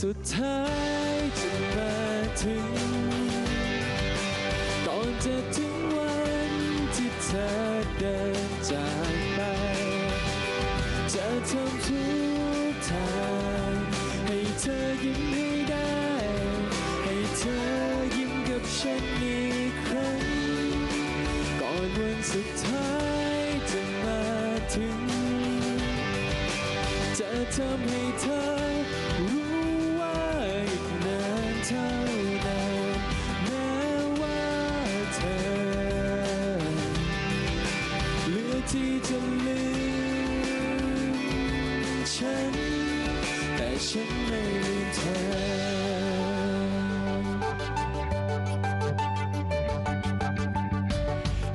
สุดท้าย ที่จะลืมฉัน แต่ฉันไม่ลืมเธอ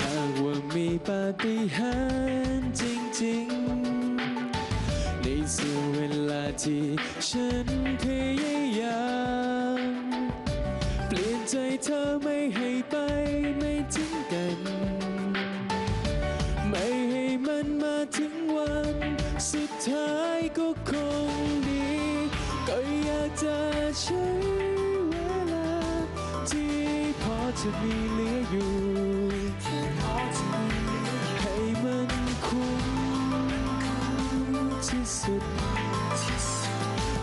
หากว่ามีปาฏิหาริย์จริงๆ ในส่วนเวลาที่ฉันพยายาม เปลี่ยนใจเธอไม่ให้ สุดท้ายก็คงดี ก็อยากจะใช้เวลา ที่พอจะมีเหลืออยู่ให้มันคุ้มที่สุด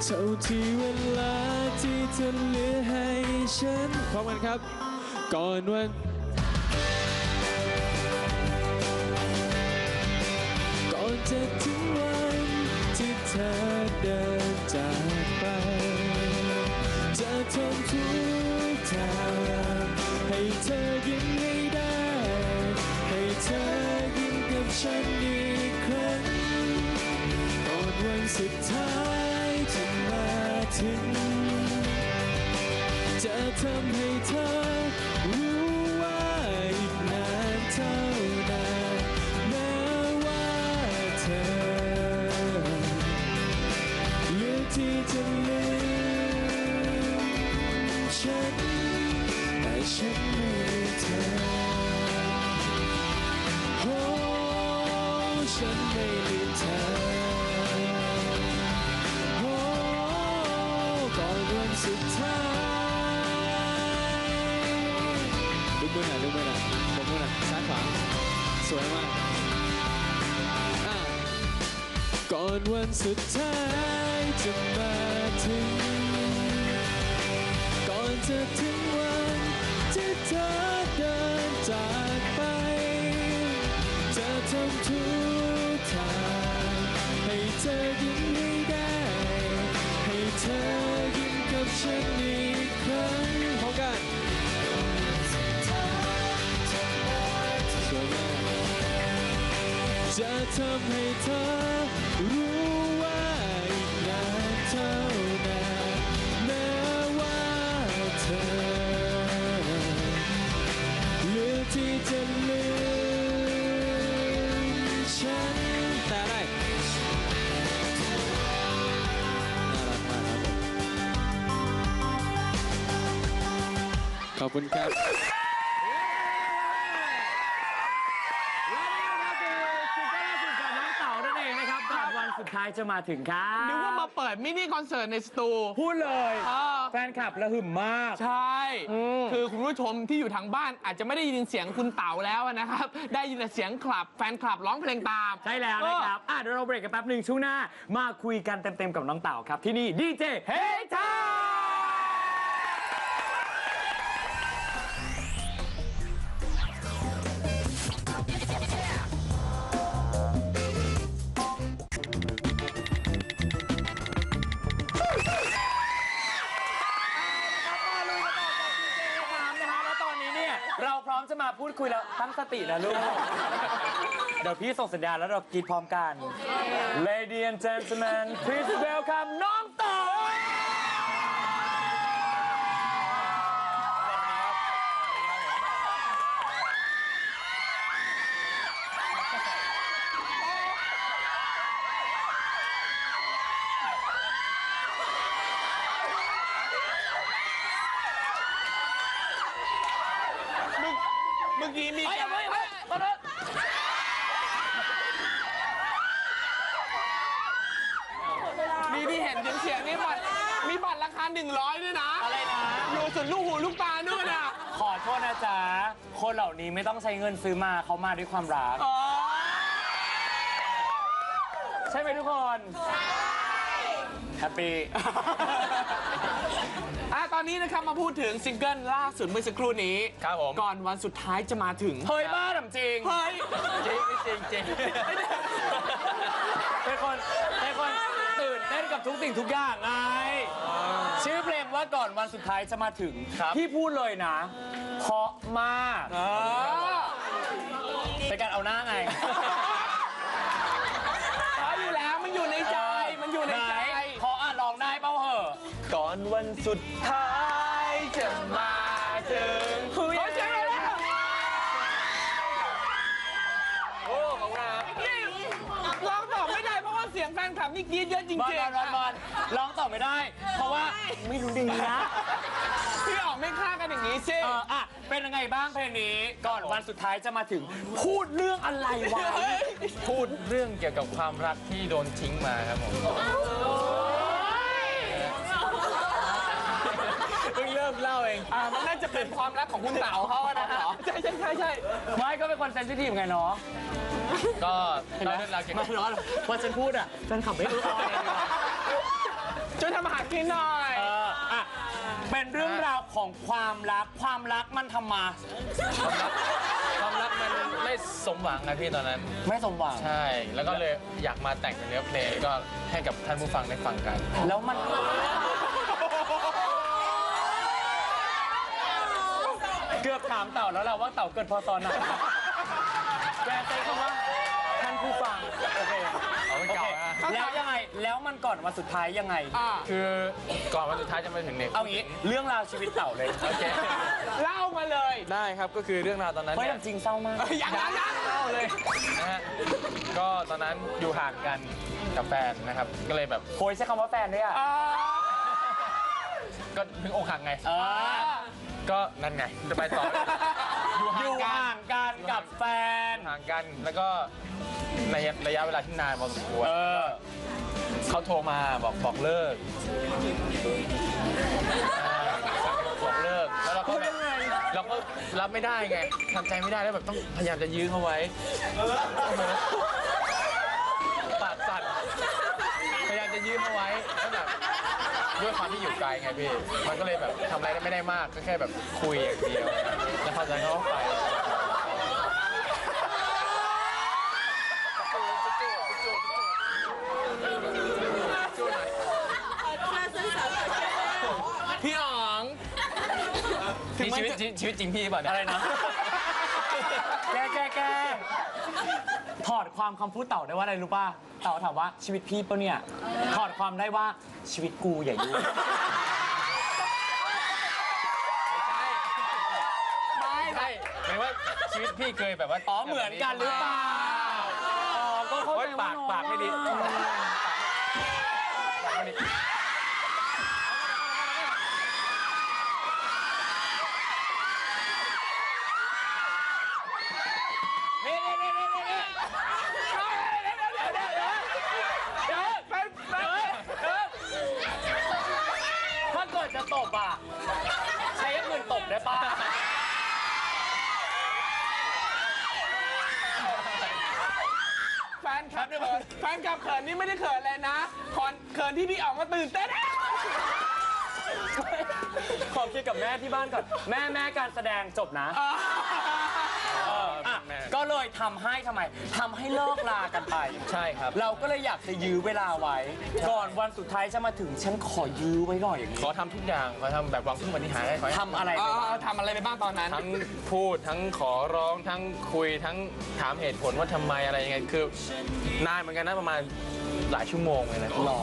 เท่าที่เวลาที่เธอเหลือให้ฉันพร้อมกันครับ ก่อนวันก่อนจะถึงวัน อเดินจากไป จะทำทุกทางให้เธอยิ้มให้ได้ ให้เธอยิ้มกับฉันอีกครั้งก่อนวันสุดท้ายจะมาถึง จะทำให้เธอ ฉันไม่ลืมเธอโอ้ก่อนวันสุดท้ายดูมือหน่อยดูมือหน่อยผมมือหน่อยซ้ายขวาสวยมากก่อนวันสุดท้ายจะมาถึงก่อนจะถึง ทำให้เธอรู้ว่าอีกนานเท่านานแม้ว่าเธอเลือกที่จะลืมฉันแต่ไรน่ารักมากครับผมขอบคุณครับ และนี่นะครับคือซิงเกิลล่าสุดจากน้องเต๋านั่นเองนะครับก่อนวันสุดท้ายจะมาถึงครับนึกว่ามาเปิดมินิคอนเสิร์ตในสตู พูดเลยเออ แฟนคลับระหึ่มมาก ใช่ อืม คือคุณผู้ชมที่อยู่ทางบ้านอาจจะไม่ได้ยินเสียงคุณเต๋าแล้วนะครับ ได้ยินแต่เสียงคลับ แฟนคลับร้องเพลงตามใช่แล้วนะครับอะเดี๋ยวเราเบรกกันแป๊บหนึ่งช่วงหน้า มาคุยกันเต็มๆกับน้องเต๋าครับที่นี่ดีเจเฮทา พูดคุยแล้วตั้งสตินะลูก เดี๋ยวพี่ส่งสัญญาณแล้วเรากรีดพร้อมกัน Lady and gentlemen please welcome น้องเต๋อ เมื่อกี้มี เฮ้ย การ เฮ้ยเฮ้ยตอนนั้น มีที่เห็นเสียงเสียงนี่บัตรมีบัตรราคา 100ด้วยนะอะไรนะ อยู่สุดลูกหูลูกตานู่นน่ะขอโทษนะจ๊ะ คนเหล่านี้ไม่ต้องใช้เงินซื้อมาเขามาด้วยความรัก อ๋อใช่ไหมทุกคนแฮปปี้ อะตอนนี้นะครับมาพูดถึงซิงเกิลล่าสุดเมื่อสักครู่นี้ ครับผม ก่อนวันสุดท้ายจะมาถึง เฮ้ยบ้าถามจริง เฮ้ย จริงจริงจริงเป็นคนเป็นคน ตื่นเต้นกับทุกสิ่งทุกอย่างไง ชื่อเพลงว่าก่อนวันสุดท้ายจะมาถึง พี่พูดเลยนะเพราะมากเป็นการเอาหน้าไงเพราะอยู่แล้วมันอยู่ในใจ มันอยู่ในใจไหเพราะอะลองได้เปล่าเหอะ ก่อนวันสุดท้ายจะมาถึง นคลับนี่กรี๊ดเยอะจริงบอลๆบอลบอลบอลร้องต่อไม่ได้ เพราะว่าไม่รู้ดีนะพี่ออกไม่ฆ่ากันอย่างนี้สิเอออะเป็นยังไงบ้างเพลงนี้ ก่อนวันสุดท้ายจะมาถึง พูดเรื่องอะไรวะพูดเรื่องเกี่ยวกับความรักที่โดนทิ้งมาครับผม เพิ่งเริ่มเล่าเองอ่ามันน่าจะเป็นความรักของคุณเต๋าเขาอะนะใช่ใช่ใช่ใช่ไม่ก็เป็นคนเซนซิทีฟไงเนาะก็เล่าเรื่องราวเกี่ยวไม่กับร้อนพอฉันพูดอะแฟนขับไม่รู้ออนเลยดีกว่าช่วยทำอาหารกินหน่อยเอออะเป็นเรื่องราวของความรักความรักมันทำมา ความรักมันไม่สมหวังนะพี่ตอนนั้น ไม่สมหวังใช่ แล้วก็เลยอยากมาแต่งเป็นเนื้อเพลงก็ให้กับท่านผู้ฟังได้ฟังกัน แล้วมัน เกือบถามเต่าแล้วแหละว่าเต่าเกิดพอตอนไหนแกใช้คำว่าท่านผู้ฟังโอเคเอาเป็นเก่าโอนะเคแล้วยังไงแล้วมันก่อนวันสุดท้ายยังไง อ่าคือก่อนวันสุดท้ายจะมาถึงเนี่ยเอางี้เรื่องราวชีวิตเต่าเลยโอเคเล่ามาเลยได้ครับก็คือเรื่องราวตอนนั้นเฮ้ยเนี่ยจริงเศร้ามากอย่างนั้นนะเล่าเลย นะฮะก็ตอนนั้นอยู่ห่างกันกับแฟนนะครับ ก็เลยแบบโคยใช้คำว่าแฟนด้วยอะอ่าก็เพิ่งอกหักไง เออ ก็นั่นไงจะไปต่อ อยู่อยู่ห่างห่างกันกับแฟนกันห่างกันแล้วก็ในระยะเวลาที่นานพอสมควรเออ เขาโทรมาบอกบอกเลิกอ่าบอกเลิกแล้วเราก็แบบเราก็รับไม่ได้ไงทำใจไม่ได้แล้วแบบต้องพยายามจะยื้อเขาไว้ปากสั่นพยายามจะยื้อเขาไว้แล้วแบบ ด้วยความที่อยู่ไกลไงพี่ มันก็เลยแบบทำอะไรไม่ได้มากก็แค่แบบคุยอย่างเดียวแล้วพอจากนั้นเขาก็ไปพี่อ๋องนี่ชีวิตชีวิตจริงพี่ป่ะเนี่ยอะไรนะ แกแกแก ถอดความคำพูดเต่าได้ว่าอะไรรู้ป่ะ เต่าถามว่าชีวิตพี่ปะเนี่ย ถอดความได้ว่าชีวิตกูอย่ายุ่งไม่ใช่หมายว่าชีวิตพี่เคยแบบว่าอ๋อเหมือนกันหรือเปล่า อ๋อ ก็เข้าโอ๊ใจยว่าปากน้องปากไม่ดี อะ ปากไม่ดี นี่นี่นี่นี่นี่ เดี๋ยวแฟนแฟน ถ้าเกิดจะตบอะ ใช้เงินตบได้ป่ะแฟนคลับเขินแฟนคลับเขินนี่ไม่ได้เขินเลยนะคอนเขินที่พี่อ๋องมาตื่นเต้น ขอคิดกับแม่ที่บ้านก่อน แม่แม่การแสดงจบนะ เอออะนะก็เลยทำให้ทำไมทำให้เลิกลากันไป ใช่ครับ เราก็เลยอยากจะยื้อเวลาไว้ ก่อนวันสุดท้ายจะมาถึงฉันขอยื้อไว้หน่อยอย่างนี้ขอทำทุกอย่างขอทำแบบหวังพึ่งปฏิหารย์ให้ขอให้ทำอะไรเอไปอบ้าง ทำอะไรไปบ้างตอนนั้น ทั้งพูดทั้งขอร้องทั้งคุยทั้งถามเหตุผลว่าทำไมอะไรยังไงคือนานเหมือนกันนะประมาณหลายชั่วโมงเลยนะหล่อ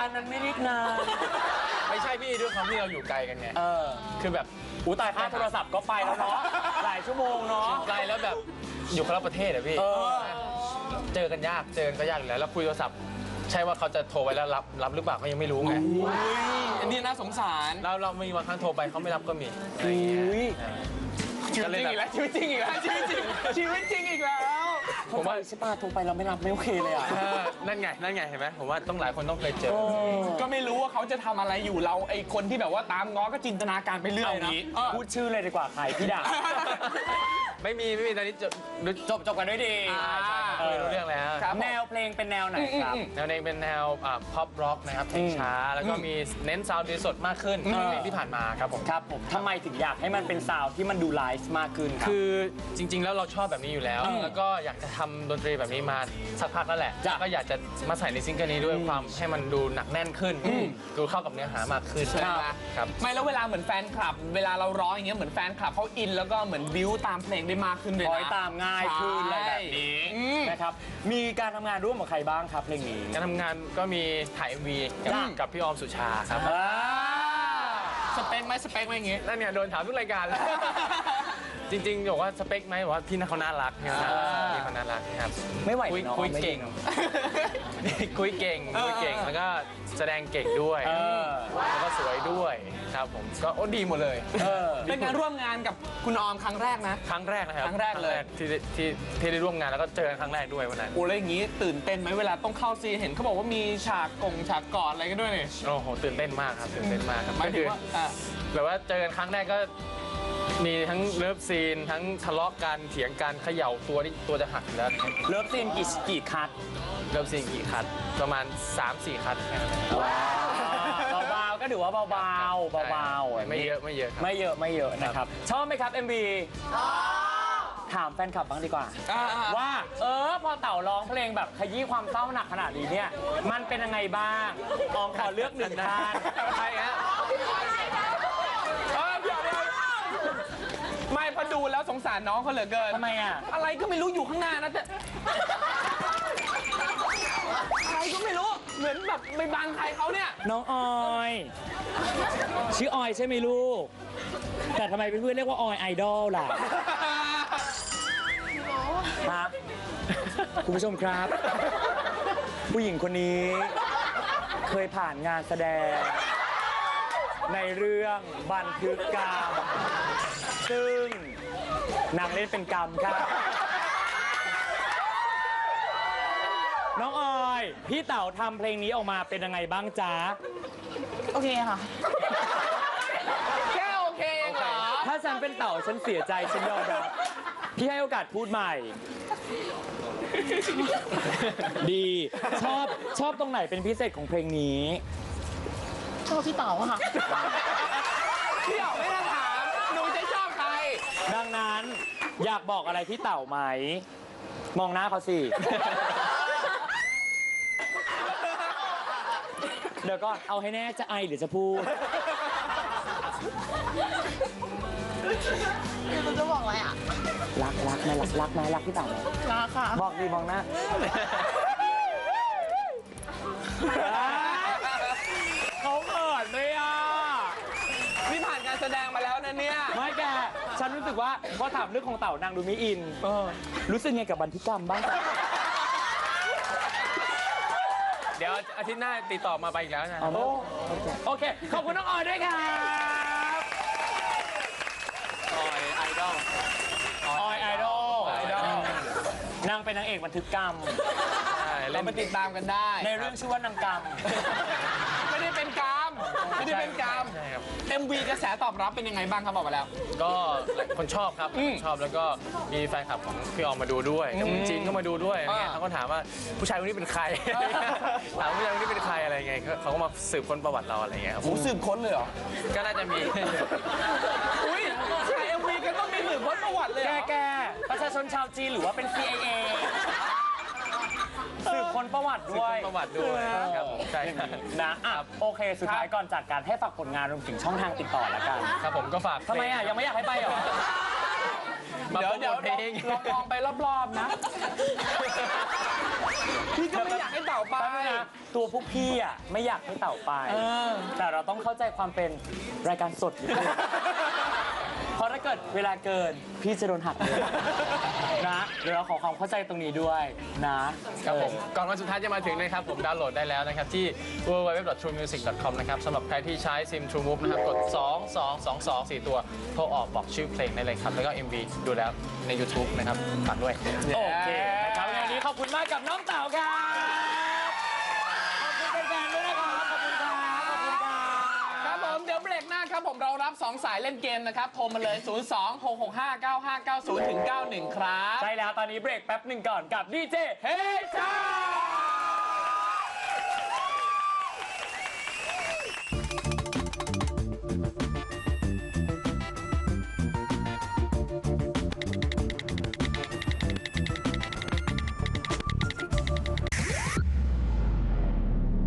อันนั้นไม่เรียกนาน ไม่ใช่พี่ด้วย ความที่เราอยู่ไกลกันไงเออ คือแบบอูตายค่าโทรศัพท์ก็ไปแล้วเนาะ หลายชั่วโมงเนาะ ไกลแล้วแบบอยู่คนละประเทศอะพี่ เออ เจอกันยาก เจอกันก็ยากอยู่แล้ว แล้วคุยโทรศัพท์ ใช่ว่าเขาจะโทรไปแล้วรับรับหรือเปล่าก็ยังไม่รู้ไง อันนี้น่าสงสารเราเรามีบางครั้งโทรไปเขาไม่รับก็มีอะไรอย่างเงี้ยอุ้ยอ่าชีวิตจริงอีกแล้วชีวิตจริงอีกแล้วชีวิตจริงชีวิตจริงอีกแล้ว ผมว่าใช่ป่ะโทรไปเราไม่รับไม่โอเคเลยอะเออนั่นไง นั่นไง เห็นไหมผมว่าต้องหลายคนต้องเคยเจอ ก็ไม่รู้ว่าเขาจะทำอะไรอยู่เราไอคนที่แบบว่าตามง้อก็จินตนาการไปเรื่อยเอานะงี้ เออพูดชื่อเลยดีกว่าใครพี่ด่าไม่มี ไม่มี ตอนนี้จบรู้จบจบกันด้วยดีอ่า คุยรู้เรื่องแล้วครับแนวเพลงเป็นแนวไหนครับ แนวเพลงเป็นแนวพ็อปร็อกนะครับเพลงช้า แล้วก็มีเน้นซาวด์ดีสดมากขึ้นอืมเพลงที่ผ่านมาครับผมครับผมทำไมถึงอยากให้มันเป็นซาวด์ที่มันดูไลฟ์มากขึ้นครับคือจริง ๆ แล้วเราชอบแบบนี้อยู่แล้วอืมแล้วก็อยากจะทำดนตรีแบบนี้มาสักพักแล้วแหละจ้ะก็อยากจะมาใส่ในซิงเกิลนี้ด้วยความให้มันดูหนักแน่นขึ้น ดูเข้ากับเนื้อหามากขึ้นใช่ไหมครับไม่แล้วเวลาเหมือนแฟนคลับ เวลาเราร้องอย่างเงี้ยเหมือนแฟนคลับเขาอิน แล้วก็เหมือนบิวตามเพลงได้มากขึ้นเลยคอยนะตามง่ายขึ้นอะไรแบบนี้อืมนะครับ มีการทำงานร่วมกับใครบ้างครับเพลงนี้การทำงานก็มีถ่าย MV กับจ้ะกับพี่ออมสุชาครับ อ่า สเปคไหมสเปคไหมอย่างงี้ นั่นเนี่ยโดนถามทุกรายการเลย จริงๆบอกว่าสเปคไหมบอกว่าพี่น่าเขาน่ารักพี่เขาน่ารักพี่เขาน่ารักครับไม่ไหวคุยน้องคุยไม่เก่งดีคุยเก่งคุยเก่งแล้วก็แสดงเก่งด้วยเออ แล้วก็สวยด้วยครับผมก็โอ้ดีหมดเลยเออ เป็นการร่วมงานกับคุณออมครั้งแรกนะ ครั้งแรกนะครับครั้งแรกเลย ที่ได้ที่ที่ได้ร่วมงานแล้วก็เจอกันครั้งแรกด้วยวันนั้น โอ้แล้วอย่างงี้ตื่นเต้นไหมเวลาต้องเข้าซีนเห็นเขาบอกว่ามีฉากกงฉากกอดอะไรกันด้วยเนี่ยโอ้โหตื่นเต้นมากครับตื่นเต้นมากครับหมายก็ถึคืงอว่าอะ แบบว่าเจอกันครั้งแรกก็ มีทั้งเลิฟซีนทั้งทะเลาะกันเถียงกันเขย่าตัวนี่ตัวจะหักอยู่แล้วเลิฟซีนกี่กี่คัทเลิฟซีนกี่คัดประมาณ 3-4 คัดแค่นั้น เบาๆก็ถือว่าเบาๆเบาๆไม่เยอะไม่เยอะครับ ไม่เยอะไม่เยอะนะครับ ชอบไหมครับ MV ถามแฟนคลับบ้างดีกว่า อ่าๆว่า เออ พอเต่าร้องเพลงแบบขยี้ความเศร้าหนักขนาดนี้เนี่ย มันเป็นยังไงบ้างอองขอเลือกหนึ่งท่านใช่ฮะเออเดี๋ยวเดี๋ยว ไม่พอดูแล้วสงสารน้องเขาเหลือเกินทำไมอะ อะไรก็ไม่รู้อยู่ข้างหน้านะแต่อะไรก็ไม่รู้เหมือนแบบไม่บังใครเขาเนี่ย น้องออย ชื่อออยใช่ไหมลูก แต่ทำไมเพื่อนๆเรียกว่าออยไอดอลล่ะ ครับ คุณผู้ชมครับ ผู้หญิงคนนี้ เคยผ่านงานแสดง ในเรื่องบันทึกกรรมซึ่งนางเล่นเป็นกรรมครับ น้องออย พี่เต๋าทำเพลงนี้ออกมาเป็นยังไงบ้างจ๊ะ โอเคค่ะ แค่โอเคเองเหรอ ถ้าฉันเป็นเต่าฉันเสียใจฉันยอมรับพี่ให้โอกาสพูดใหม่ ดี ชอบชอบตรงไหนเป็นพิเศษของเพลงนี้ ชอบพี่เต๋าอะค่ะเที่ยวไม่ต้องถาม หนูจะชอบใคร ดังนั้นอยากบอกอะไรพี่เต่าไหม มองหน้าเขาสิ เดี๋ยวก่อนเอาให้แน่จะไอหรือจะพูดคุณจะบอกอะไรอะรักรักไหมรักรักไหมรักพี่เต่าไหมรักค่ะ บอกดีมองหน้าเขาเขินเลยอะ นี่ผ่านการแส ดงมาแล้วนะเนี่ย ไม่แก ฉันรู้สึกว่าพอถามเรื่องของเต่านางดูไม่อินรู้สึกไงกับบันทึกกรรมบ้างจ๊ะเดี๋ยวอาทิตย์หน้าติดต่อมาไปอีกแล้วนะ เอาไหม โอเค ขอบคุณน้องออยด้วยครับออยไอดอลออยไอดอลไอดอลนางเป็นนางเอกบันทึกกรรม ใช่เราเล่นไปติดตามกันได้ ในเรื่องชื่อว่านางกรรม ไม่ได้เป็นกรรม ไม่ได้เป็นกรรม ใช่ครับ MV กระแสตอบรับเป็นยังไงบ้างครับบอกมาแล้ว ก็หลายคนชอบครับอืมชอบแล้วก็มีแฟนคลับของพี่ออมมาดูด้วยกับคุณจีนก็มาดูด้วยอะไรเงี้ยอ่าเขาก็ถามว่าผู้ชายคนนี้เป็นใครถามผู้ชายคนนี้เป็นใครอะไรเงี้ยเขาเขาก็มาสืบค้นประวัติเราอะไรเงี้ยครับหูสืบค้นเลยเหรอ ก็น่าจะมี อุ้ยถ่าย MV ก็ต้องมีสืบค้นประวัติเลยเหแกรอแกประชาชนชาวจีนหรือว่าเป็น CIA สืบค้นประวัติสืบด้วยค้นประวัติด้วยครับผมใช่ครับ นะอะโอเค สุดท้ายก่อนจากการให้ฝากผลงานรวมถึงช่องทางติดต่อแล้วกันครับผมก็ฝากทำไมอะ ยังไม่อยากให้ไปเหรอมาเดี๋ยวโปรเดี๋ยวโมทเพลงลองมองไปรอบๆนะพี่ก็ไม่อยากให้เต่าไป แป๊บนึงนะตัวพวกพี่อะไม่อยากให้เต่าไปเออแต่เราต้องเข้าใจความเป็นรายการสดนิดนึง เพราะถ้าเกิดเวลาเกิน พี่จะโดนหักเลยนะเดี๋ยวเราขอความเข้าใจตรงนี้ด้วยนะครับผมก่อนวันสุดท้ายจะมาถึงนะครับ ผมดาวน์โหลดได้แล้วนะครับที่ www.truemusic.com นะครับสำหรับใครที่ใช้ซิม True Move นะครับกด 2 2 2 2 4 ตัวโทรออกบอกชื่อเพลงได้เลยครับ แล้วก็ MV ดูแล้วใน YouTube นะครับฝากด้วย โอเคนะครับวันนี้ขอบคุณมากกับน้องเต่าครับ ผมเรารับ 2 สายเล่นเกมนะครับโทรมาเลย 0 2 6 6 5 9 5 9 0ถึง91 ครับ ใช่แล้วตอนนี้เบรกแป๊บหนึ่งก่อนกับดีเจเฮ้ยจ้า